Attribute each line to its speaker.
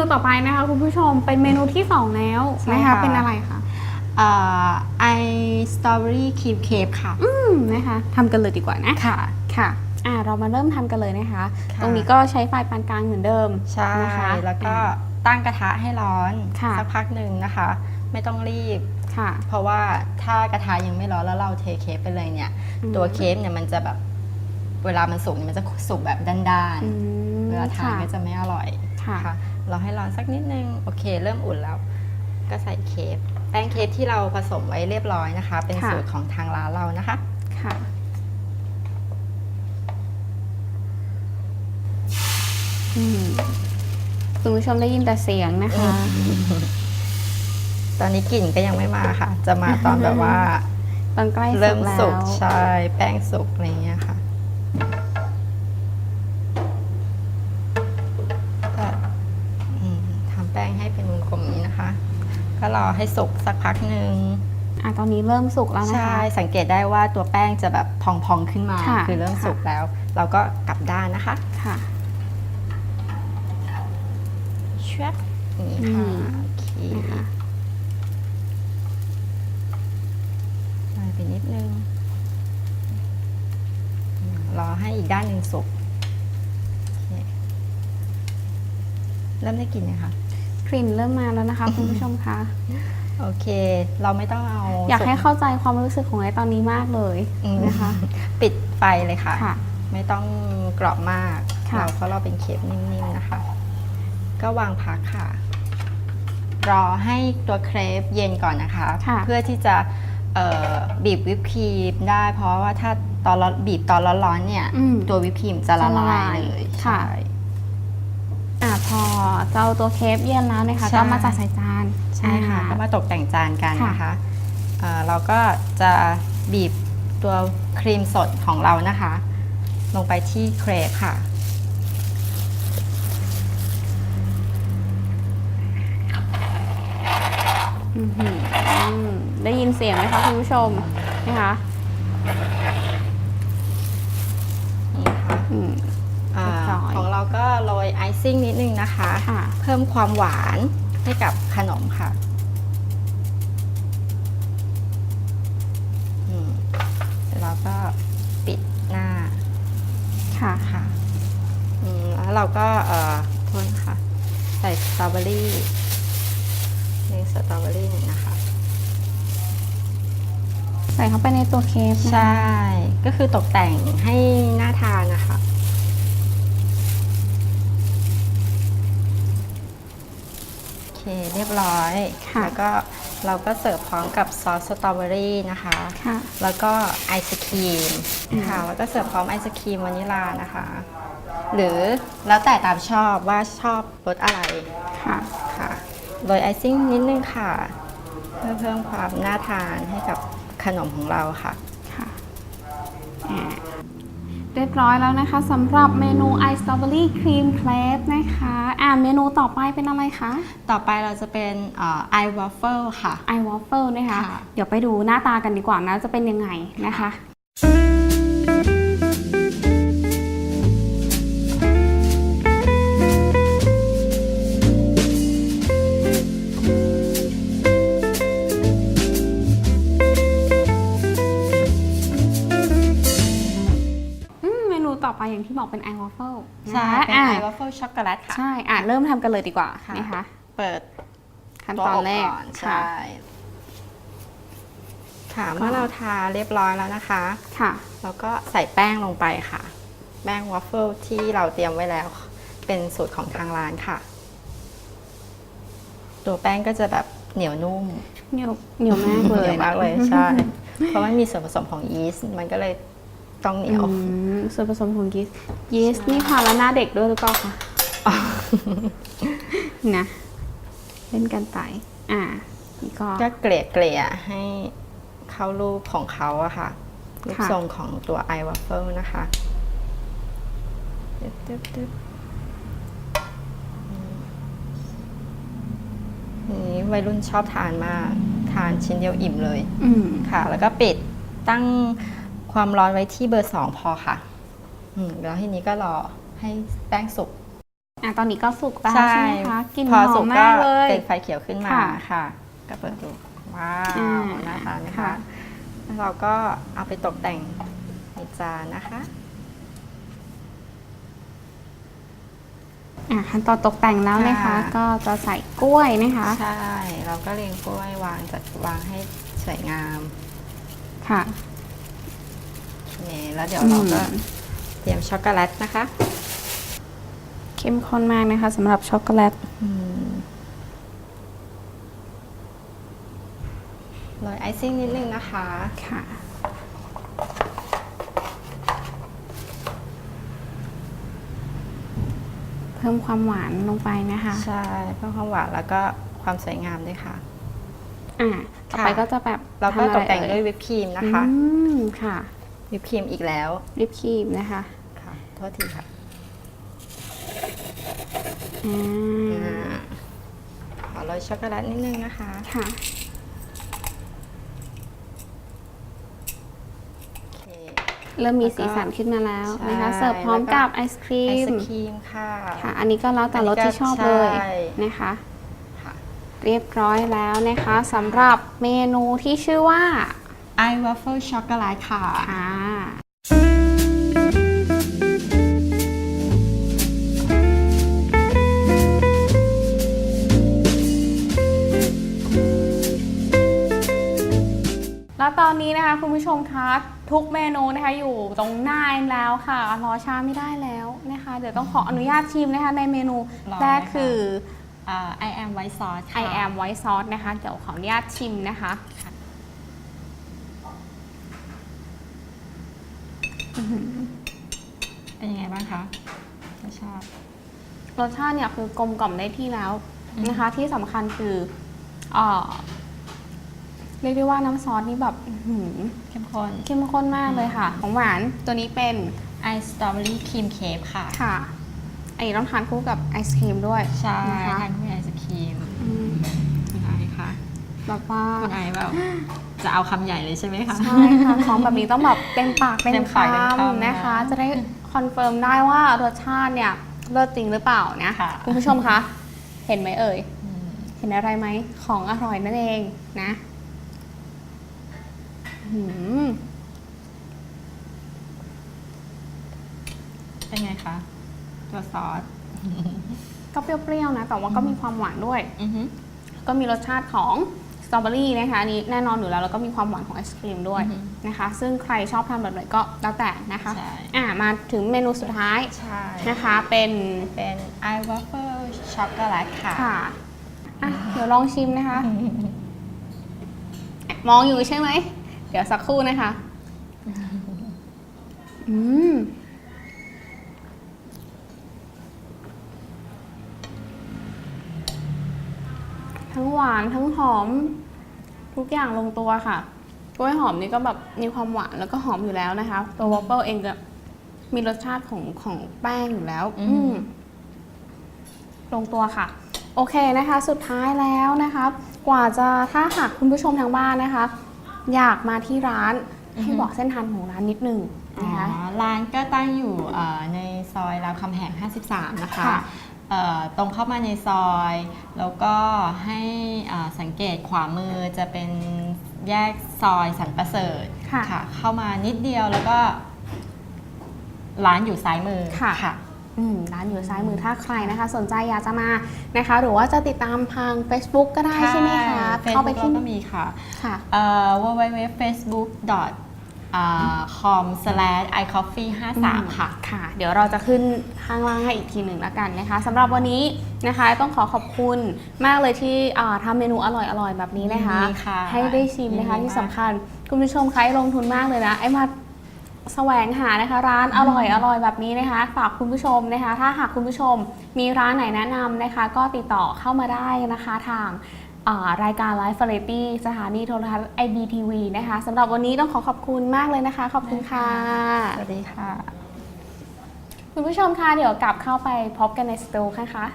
Speaker 1: นูต่อไปนะคะคุณผู้ชมเป็นเมนูที่สองแล้ว
Speaker 2: ใช่
Speaker 1: นะคะ
Speaker 2: ค่ะ
Speaker 1: เป็นอะไรคะ
Speaker 2: เอ่อไอสตรอเบอรี่ครีมเค้กค่ะ
Speaker 1: อืมนะคะทำกันเลยดีกว่านะ
Speaker 2: ค่ะ
Speaker 1: ค่ะ อ่า เรามาเริ่มทำกันเลยนะคะ
Speaker 2: ค่ะ
Speaker 1: ตรงนี้ก็ใช้ไฟปานกลางเหมือนเดิม
Speaker 2: ใช่
Speaker 1: นะคะ
Speaker 2: แล้วก็
Speaker 1: อ่า
Speaker 2: ตั้งกระทะให้ร้อน
Speaker 1: ค่ะ
Speaker 2: สักพักหนึ่งนะคะ ไม่ต้องรีบ
Speaker 1: ค่ะ
Speaker 2: เพราะว่าถ้ากระทะยังไม่ร้อนแล้วเราเทเค้กไปเลยเนี่ย
Speaker 1: อืม
Speaker 2: ตัวเค้กเนี่ยมันจะแบบเวลามันสุกเนี่ยมันจะสุกแบบด้าน
Speaker 1: อืม
Speaker 2: ๆเวลาทาน
Speaker 1: ค่ะ
Speaker 2: ก็จะไม่อร่อย
Speaker 1: ค่ะ
Speaker 2: ค่ะ เราให้ร้อนสักนิดนึง โอเค เริ่มอุ่นแล้ว ก็ใส่เค้กแป้งเค้กที่เราผสมไว้เรียบร้อยนะคะ เป็น
Speaker 1: ค่ะ
Speaker 2: สูตรของทางร้านเรานะคะ
Speaker 1: ค่ะ อืมคุณผู้ชมได้ยินแต่เสียงนะคะ
Speaker 2: ตอนนี้กลิ่นก็ยังไม่มาค่ะ จะมาตอนแบบว่า
Speaker 1: ตอนใกล้
Speaker 2: เริ่ม
Speaker 1: แล้
Speaker 2: สุ
Speaker 1: ว
Speaker 2: กใช่แป้งสุกอะไรเงี้ยค่ะ รอให้สุกสักพักหนึ่ง
Speaker 1: อะตอนนี้เริ่มสุกแล้วนะ
Speaker 2: ใช่
Speaker 1: คะ
Speaker 2: สังเกตได้ว่าตัวแป้งจะแบบพองๆขึ้นมา
Speaker 1: ค่ะ
Speaker 2: คือเริ่ม
Speaker 1: ค่ะ
Speaker 2: สุกแล้ว เราก็กลับด้านนะคะ
Speaker 1: ค่ะ
Speaker 2: เชฟนี่
Speaker 1: อื
Speaker 2: ค่ะ
Speaker 1: ม
Speaker 2: โอเค
Speaker 1: นะคะ
Speaker 2: ใส่ไปนิดนึงอืมรอให้อีกด้านหนึ่งสุกโอเคเริ่มได้กลิ่นนะคะ
Speaker 1: กลิ่นเริ่มมาแล้วนะคะ คุณผู้ชมคะ
Speaker 2: โอเค เราไม่ต้องเอา
Speaker 1: อยากให้
Speaker 2: สุ
Speaker 1: เข้าใจความรู้สึกของไอ้ตอนนี้มากเลย
Speaker 2: อืม
Speaker 1: นะคะ
Speaker 2: ปิดไฟเลยค่ะ
Speaker 1: ค่ะ
Speaker 2: ไม่ต้องกรอบมาก
Speaker 1: ค่ะ
Speaker 2: เราเพราะเราเป็นเคปนิ่มๆนะคะ ก็วางพักค่ะ รอให้ตัวเครปเย็นก่อนนะคะ
Speaker 1: ค่ะ
Speaker 2: เพื่อที่จะเอ่อบีบวิปครีมได้เพราะว่าถ้าตอนร้อนบีบตอนร้อนๆเนี่ย
Speaker 1: อืม
Speaker 2: ตัววิปครีมจะละ
Speaker 1: จะละ
Speaker 2: ลา
Speaker 1: ลาย
Speaker 2: ยเลย
Speaker 1: ค่ะ
Speaker 2: ใช่
Speaker 1: อะพอเจ้าตัวเคฟเย็นแล้วนะคะ
Speaker 2: ใช่
Speaker 1: ก็มาจัดใส่จาน
Speaker 2: ใช่ค่ะ
Speaker 1: อ่า
Speaker 2: ก็มาตกแต่งจานกัน
Speaker 1: ค่ะ
Speaker 2: นะคะเอ่อเราก็จะบีบตัวครีมสดของเรานะคะ ลงไปที่เครปค่ะ
Speaker 1: อื้อหือได้ยินเสียงไหมคะคุณผู้ชมนะคะ
Speaker 2: นี่ค่ะ
Speaker 1: อืม
Speaker 2: ก็โรยไอซิ่งนิดนึงนะคะ
Speaker 1: ค่ะ
Speaker 2: เพิ่มความหวานให้กับขนมค่ะอืมเสร็จแล้วก็ปิดหน้า
Speaker 1: ค่ะ
Speaker 2: ค่ะอืมแล้วเราก็เอ่อโทษนะคะใส่สตรอเบอรี่นี่สตรอเบอรี่หนึ่งนะคะ
Speaker 1: ใส่เข้าไปในตัวเคฟนะคะ
Speaker 2: ใช่ ก็คือตกแต่งให้น่าทานนะคะ โอ เคเรียบร้อย
Speaker 1: ค่ะ
Speaker 2: แล้วก็เราก็เสิร์ฟพร้อมกับซอสสตรอเบอรี่นะคะ
Speaker 1: ค่ะ
Speaker 2: แล้วก็ไอศครีม
Speaker 1: อืม
Speaker 2: ค่ะ แล้วก็เสิร์ฟพร้อมไอศครีมวานิลลานะคะ หรือแล้วแต่ตามชอบว่าชอบรสอะไร
Speaker 1: ค่ะ
Speaker 2: ค่ะโรยไอซิ่งนิดนึงค่ะ เพื่อเพิ่มความน่าทานให้กับขนมของเราค่ะ
Speaker 1: ค่ะอ่า เรียบร้อยแล้วนะคะสำหรับเมนูไอสตรอเบอรี่ครีมเครปนะคะอ่าเมนูต่อไปเป็นอะไรคะ
Speaker 2: ต่อไปเราจะเป็นไอวอฟเฟิลค่ะ
Speaker 1: ไอวอฟเฟิลนะคะ
Speaker 2: ค่ะ
Speaker 1: เดี๋ยวไปดูหน้าตากันดีกว่านะจะเป็นยังไงนะคะ เป็นไอวอฟเฟิล
Speaker 2: ใช่เป็น
Speaker 1: อ่า
Speaker 2: ไอวอฟเฟิลช็อกโกแลตค่ะ
Speaker 1: ใช่อะเริ่มทำกันเลยดีกว่า
Speaker 2: ค่ะ
Speaker 1: นะคะ
Speaker 2: เปิด
Speaker 1: ขั้น
Speaker 2: ตัว
Speaker 1: ตอน
Speaker 2: อบ
Speaker 1: แรก
Speaker 2: ก่อน
Speaker 1: ค่ะ
Speaker 2: ใช่ค่ะเมื่อเราทาเรียบร้อยแล้วนะคะ
Speaker 1: ค่ะ
Speaker 2: เราก็ใส่แป้งลงไปค่ะ แป้งวอฟเฟิลที่เราเตรียมไว้แล้ว เป็นสูตรของทางร้านค่ะ ตัวแป้งก็จะแบบเหนียวนุ่ม
Speaker 1: เหนียวเหนียวมากเลย
Speaker 2: เหนียวมากเลย
Speaker 1: นะ
Speaker 2: ใช่ เพราะมันมีส่วนผสมของยีสต์มันก็เลย ต้องเหนียว
Speaker 1: อืมส่วนผสมของยีสต์ยีสต์นี่ค่ะแล้วหน้าเด็กด้วยหรือเปล่าคะนะเล่นกันไปอ่านี่ก็
Speaker 2: ก็เกลี่ยเกลี่ยๆให้เข้ารูปของเขาอะค่ะรูป
Speaker 1: ค่ะ
Speaker 2: ทรงของตัวไอวัฟเฟิลนะคะตึ๊บตึ๊บตึ๊บอืมนี่วัยรุ่นชอบทานมาก ทานชิ้นเดียวอิ่มเลย
Speaker 1: อืม
Speaker 2: ค่ะ แล้วก็ปิดตั้ง ความร้อนไว้ที่เบอร์สองพอค่ะอืมแล้วทีนี้ก็รอให้แป้งสุก
Speaker 1: อะตอนนี้ก็สุกแล้ว
Speaker 2: ใช่
Speaker 1: ใช่ไหมคะกลิ่น
Speaker 2: พ
Speaker 1: ห
Speaker 2: อ
Speaker 1: อ
Speaker 2: สุ
Speaker 1: ม
Speaker 2: ก
Speaker 1: มาก
Speaker 2: ก็
Speaker 1: เลย
Speaker 2: เป็นไฟเขียวขึ้นมา
Speaker 1: ค่ะ
Speaker 2: ค่ะ ก็เปิดดูว้า
Speaker 1: อ่าว
Speaker 2: น่าทานไหม
Speaker 1: ค่ะ
Speaker 2: คะแล้วเราก็เอาไปตกแต่งในจานนะคะ
Speaker 1: อะขั้นตอนตกแต่งแล้วนะคะ
Speaker 2: ค่ะ
Speaker 1: ก็จะใส่กล้วยนะคะ
Speaker 2: ใช่ เราก็เรียงกล้วยวางจัดวางให้สวยงาม
Speaker 1: ค่ะ
Speaker 2: นี่แล้วเดี๋ยวเราก็
Speaker 1: อืม
Speaker 2: เตรียมช็อกโกแลตนะคะ
Speaker 1: เข้มข้นมากนะคะสำหรับช็อกโกแลต
Speaker 2: โรยไอซิ่งนิดนึงนะคะ
Speaker 1: ค่ะเพิ่มความหวานลงไปนะคะ
Speaker 2: ใช่ เพิ่มความหวานแล้วก็ความสวยงามด้วยค่ะ
Speaker 1: อะต่อไป
Speaker 2: ค่ะ
Speaker 1: ก็จะแบบ
Speaker 2: เราก็
Speaker 1: ทำอะ
Speaker 2: ต
Speaker 1: ไร
Speaker 2: กแต่ง
Speaker 1: เอ่
Speaker 2: ด้วยวิปครีมนะคะ
Speaker 1: อืม ค่ะ
Speaker 2: วิปครีมอีกแล้ว
Speaker 1: ริบครีมนะคะ
Speaker 2: ค่ะโทษทีค่ะ
Speaker 1: อ่า
Speaker 2: อ่าขอโรยช็อกโกแลตนิดนึงนะคะ
Speaker 1: ค่ะ
Speaker 2: โอเค
Speaker 1: เริ่มมี
Speaker 2: แล้วก็
Speaker 1: สีสันขึ้นมาแล้วนะคะ
Speaker 2: ใช่
Speaker 1: เสิร์ฟพร้อม
Speaker 2: แล้วก็
Speaker 1: กับไอศครี
Speaker 2: ไอ
Speaker 1: ม
Speaker 2: ศครีมค่ะ
Speaker 1: ค่ะ อันนี้ก็แล้วแต่รสที่ชอบเลย
Speaker 2: ใช่
Speaker 1: นะคะ
Speaker 2: ค่ะ
Speaker 1: เรียบร้อยแล้วนะคะสำหรับเมนูที่ชื่อว่า
Speaker 2: ไอวัฟเฟิลช็อกโกแลตค่ะ
Speaker 1: ค่ะแล้วตอนนี้นะคะคุณผู้ชมคะทุกเมนูนะคะอยู่ตรงหน้าเองแล้วค่ะรอช้าไม่ได้แล้วนะคะ เดี๋ยวต้องขออนุญาตชิมนะคะในเมนู
Speaker 2: รอ
Speaker 1: แรก
Speaker 2: เลยค่ะ
Speaker 1: คือ
Speaker 2: ไอแอมไวท์ซอส
Speaker 1: I am white sauce นะคะ เดี๋ยวขออนุญาตชิมนะคะ
Speaker 2: เป็นยังไงบ้างคะรสชาติ
Speaker 1: รสชาติเนี่ยคือกลมกล่อมได้ที่แล้วนะคะ ที่สำคัญคือเอ่อเรียกได้ว่าน้ำซอสนี่แบบอื้อหือ
Speaker 2: เข้มข้น
Speaker 1: เข้มข้นมากเลยค่ะ ของหวานตัวนี้เป็น
Speaker 2: ไอสตรอเบอรี่ครีมเค้กค่ะ
Speaker 1: ค่ะ อันนี้ต้องทานคู่กับไอศครีมด้วย
Speaker 2: ใช่
Speaker 1: นะคะ
Speaker 2: ทานคู่ไอศครีม
Speaker 1: อืม
Speaker 2: คุณไอค่ะ
Speaker 1: แบบว่า
Speaker 2: คุณไอแบบ จะเอาคำใหญ่เลยใช่ไหมคะ
Speaker 1: ใช่ค่ะ ของแบบนี้ต้องแบบเต็มปากเต็
Speaker 2: เต็
Speaker 1: ม
Speaker 2: ม
Speaker 1: ค
Speaker 2: ปากเต็มคำำ
Speaker 1: นะคะ
Speaker 2: นะ
Speaker 1: จะได้คอนเฟิร์มได้ว่ารสชาติเนี่ยเลิศจริงหรือเปล่านะ
Speaker 2: ค่ะ
Speaker 1: คุณผู้ชมคะ เห็นไหมเอ่ย
Speaker 2: อืม
Speaker 1: เห็นอะไรไหมของอร่อยนั่นเองนะหืม
Speaker 2: เป็นไงคะ ตัวซอส
Speaker 1: ก็เปรี้ยวๆนะ แต่ว่าก็มีความหวานด้วย
Speaker 2: อือฮึ
Speaker 1: ก็มีรสชาติของส ตรอเบอรี่นะคะอันนี้แน่นอนอยู่แล้วแล้วก็มีความหวานของไอศครีมด้วย
Speaker 2: อือฮึ
Speaker 1: นะคะ ซึ่งใครชอบทานแบบไหนก็แล้วแต่นะคะ
Speaker 2: ใช่
Speaker 1: อ่ามาถึงเมนูสุดท้าย
Speaker 2: ใช่
Speaker 1: นะคะเป็น
Speaker 2: เป็นไอวัฟเฟิลช็อกโกแลตค่ะ
Speaker 1: ค่ะอะเดี๋ยวลองชิมนะคะ มองอยู่ใช่ไหม เดี๋ยวสักครู่นะคะ อืม ทั้งหวานทั้งหอม ทุกอย่างลงตัวค่ะ กล้วยหอมนี่ก็แบบมีความหวานแล้วก็หอมอยู่แล้วนะคะ ตัววอฟเฟิลเองจะมีรสชาติของของแป้งอยู่แล้ว
Speaker 2: อืม
Speaker 1: อืมลงตัวค่ะ โอเคนะคะ สุดท้ายแล้วนะคะ กว่าจะถ้าหากคุณผู้ชมทางบ้านนะคะ อยากมาที่ร้านให้บอกเส้นทางของร้านนิดนึง
Speaker 2: อ๋อ
Speaker 1: นะคะ
Speaker 2: ร้านก็ตั้งอยู่เอ่อในซอยรามคำแหง 53 นะคะ
Speaker 1: ค่ะ
Speaker 2: เอ่อ ตรงเข้ามาในซอย แล้วก็ให้อ่าสังเกตขวามือจะเป็นแยกซอยสันประเสริฐ
Speaker 1: ค่ะ
Speaker 2: เข้ามานิดเดียวแล้วก็ ร้านอยู่ซ้ายมือ
Speaker 1: ค่ะอืมร้านอยู่ซ้ายมือถ้าใครนะคะ สนใจอยากจะมานะคะ หรือว่าจะติดตามทาง Facebook ก็ได้ใช่ไหมคะ
Speaker 2: เข้า
Speaker 1: เข้า
Speaker 2: ไป
Speaker 1: ไป
Speaker 2: ที่
Speaker 1: ที่
Speaker 2: ก็มีค่ะ
Speaker 1: ค่ะ
Speaker 2: เอ่อ www.facebook.com slash icoffee 53 ค่ะ
Speaker 1: ค่ะ เดี๋ยวเราจะขึ้นข้างล่างให้อีกทีหนึ่งแล้วกันนะคะสำหรับวันนี้นะคะต้องขอขอบคุณมากเลยที่อ่าทำเมนูอร่อยๆ แบบนี้นะคะ
Speaker 2: ยินดีค่ะ
Speaker 1: ให้ได้ชิมนะคะ
Speaker 2: ยินดี
Speaker 1: ที่
Speaker 2: มาก
Speaker 1: สำคัญคุณผู้ชมใครลงทุนมากเลยนะไอ้มาแสวงหานะคะร้านอร่อยอร่อยแบบนี้นะคะ ฝากคุณผู้ชมนะคะ ถ้าหากคุณผู้ชมมีร้านไหนแนะนำนะคะ ก็ติดต่อเข้ามาได้นะคะทางอ่า รายการไลฟ์ v า r ตี้สถานีโทรทัศน์ IBTV นะคะสำหรับวันนี้ต้องขอขอบคุณมากเลยนะคะ ขอบคุณค่ะ
Speaker 2: สวัสดีค่ะ
Speaker 1: คุณผู้ชมคะเดี๋ยวกลับเข้าไปพบกันในสตูค่ะคะ